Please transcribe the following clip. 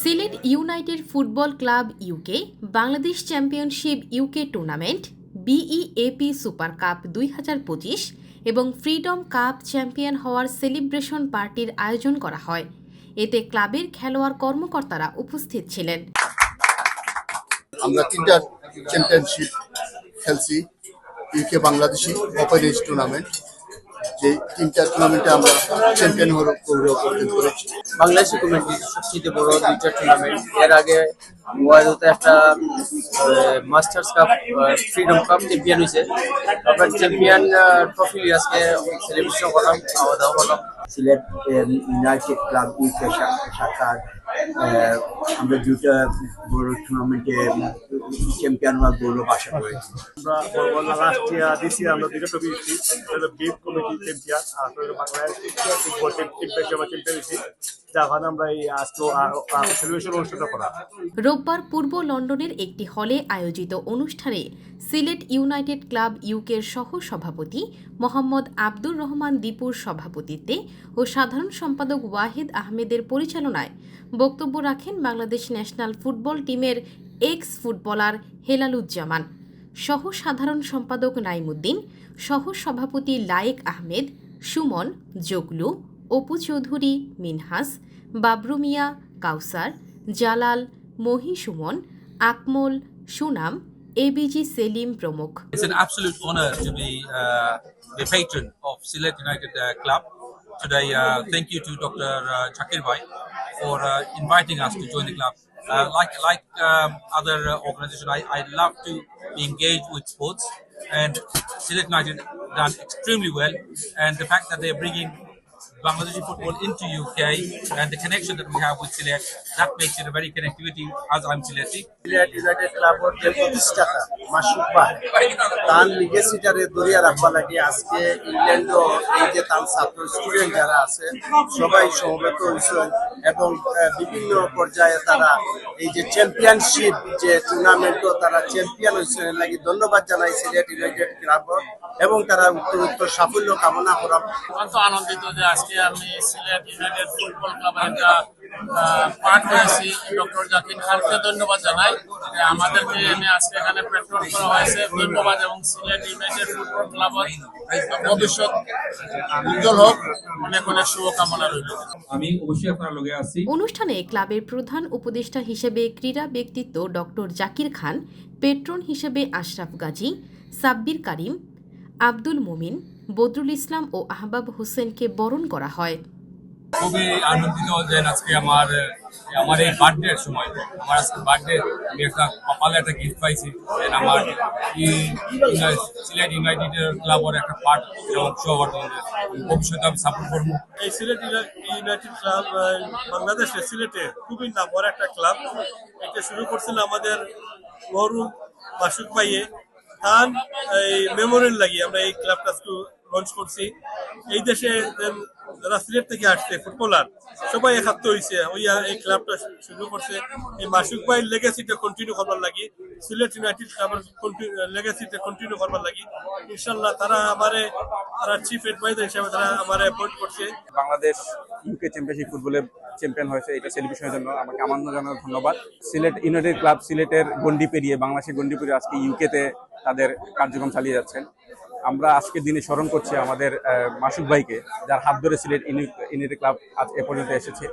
Sylhet united football club UK Bangladesh championship UK tournament BEAP super cup দুই হাজার পঁচিশ এবং ফ্রিডম কাপ চ্যাম্পিয়ন হওয়ার সেলিব্রেশন পার্টির আয়োজন করা হয়। এতে ক্লাবের খেলোয়াড় কর্মকর্তারা উপস্থিত ছিলেন। আমরা তিনটা চ্যাম্পিয়নশিপ খেলছি UK Bangladeshi open age tournament যে তিনটা টুর্নামেন্টে আমরা চ্যাম্পিয়ন গৌরব অর্জন করেছি বাংলাদেশি কমিটির সবচেয়ে বড় দুইটা টুর্নামেন্ট এর আগে ওয়াইদতে একটা masters cup freedom cup champion হয়েছে। তারপর চ্যাম্পিয়ন ট্রফি আজকে সেলিব্রেশন করলাম খাওয়া দাওয়া করলাম। সিলেট ইউনাইটেড ক্লাব ইউকে শাখার আমরা দুটা বড় টুর্নামেন্টে চ্যাম্পিয়ন বা গৌরব আশা করেছি আমরা লাস্ট ইয়ার দিস ইয়ার আমরা দুটো ট্রফি দিচ্ছি বিপ কমিটি চ্যাম্পিয়ন আর বাংলাদেশ ফুটবল চ্যাম্পিয়ন চ্যাম্পিয়ন রোববার পূর্ব লন্ডনের একটি হলে আয়োজিত অনুষ্ঠানে সিলেট ইউনাইটেড ক্লাব ইউকের সহ সভাপতি মোহাম্মদ আব্দুর রহমান দীপুর সভাপতিত্বে ও সাধারণ সম্পাদক ওয়াহিদ আহমেদের পরিচালনায় বক্তব্য রাখেন বাংলাদেশ ন্যাশনাল ফুটবল টিমের এক্স ফুটবলার হেলালুজ্জামান সহ সাধারণ সম্পাদক নাইমুদ্দিন সহ সভাপতি লায়েক আহমেদ, সুমন, জগলু অপু চৌধুরী মিনহাস বাবরু মিয়া কাউসার জালাল মহি সুমন আকমল সুনাম এবিজি সেলিম প্রমুখ an absolute uh, the patron of Sylhet United uh, Club. Today, uh, thank you to Dr. Uh, Chakir Bhai for uh, inviting us to join the club. Uh, like like um, other uh, organizations, I, I love to be engaged with sports, and Sylhet United done extremely well. And the fact that they're bringing Bangladeshi football into UK and the connection that we have with Sylhet, that makes it a very connectivity as I'm Sylheti. Sylhet united ক্লাবর যে প্রতিষ্ঠাতা মাসুক ভাই তার লিগেসিটারে দরিয়া রাখবা লাগে আজকে ইংল্যান্ডও এই যে তার ছাত্র স্টুডেন্ট যারা আছে সবাই সমবেত হয়েছেন এবং বিভিন্ন পর্যায়ে তারা এই যে চ্যাম্পিয়নশিপ যে টুর্নামেন্টও তারা চ্যাম্পিয়ন হয়েছেন এর লাগি ধন্যবাদ জানাই সিলেট ইউনাইটেড ক্লাবর এবং তারা উত্তর উত্তর সাফল্য কামনা করা আনন্দিত যে আজকে আমি সিলেট ইউনাইটেড ফুটবল ক্লাবের একটা পার্ট হয়েছি ডক্টর জাকির খানকে ধন্যবাদ জানাই। যে আমাদেরকে এনে আজকে এখানে পেট্রোল করা হয়েছে। ধন্যবাদ এবং সিলেট ইউনাইটেড ফুটবল ক্লাবের ভবিষ্যৎ উজ্জ্বল হোক অনেক অনেক শুভকামনা রইল। আমি অবশ্যই আপনার লগে আছি। অনুষ্ঠানে ক্লাবের প্রধান উপদেষ্টা হিসেবে ক্রীড়া ব্যক্তিত্ব ডক্টর জাকির খান পেট্রন হিসেবে আশরাফ গাজী সাব্বির কারিম আব্দুল মোমিন বদরুল ইসলাম ও আহবাব হোসেনকে বরণ করা হয়। খুবই আনন্দিত যে আজকে আমার আমার এই বার্থডে সময় আমার আজকে বার্থডে আমি একটা কপালে একটা গিফট পাইছি আমার সিলেট ইউনাইটেড ক্লাবের একটা পার্ট অংশ হওয়ার জন্য ভবিষ্যতে আমি সাপোর্ট করব। এই সিলেট ইউনাইটেড ক্লাব বাংলাদেশে সিলেটে খুবই নামর একটা ক্লাব এটা শুরু করছিল আমাদের মহরুম মাসুক ভাইয়ে তার এই মেমোরিয়াল লাগি আমরা এই ক্লাবটা লঞ্চ করছি। এই দেশে যারা সিলেট থেকে আসছে ফুটবলার সবাই একাত্ম হয়েছে ওইয়া এই ক্লাবটা শুরু করছে। এই মাসুক ভাইয়ের লেগেসিটা কন্টিনিউ করবার লাগি। সিলেট ইউনাইটেড ক্লাবের লেগেসিটা কন্টিনিউ করবার লাগি। ইনশাল্লাহ তারা আমারে, তারা চিফ এডভাইজার হিসাবে তারা আমারে অ্যাপয়েন্ট করছে। বাংলাদেশ ইউকে চ্যাম্পিয়নশিপ ফুটবলে চ্যাম্পিয়ন হয়েছে, এটা সেলিব্রেশনের জন্য আমাকে আমন্ত্রণ জানানোর ধন্যবাদ। সিলেট ইউনাইটেড ক্লাব সিলেটের গন্ডি পেরিয়ে, বাংলাদেশের গন্ডি পেরিয়ে আজকে ইউকেতে তাদের কার্যক্রম চালিয়ে যাচ্ছেন। আমরা আজকে দিনে স্মরণ করছি আমাদের মাসুক ভাইকে, যার হাত ধরে সিলেট ইউনিটি ক্লাব আজ এ পর্যন্ত এসেছে।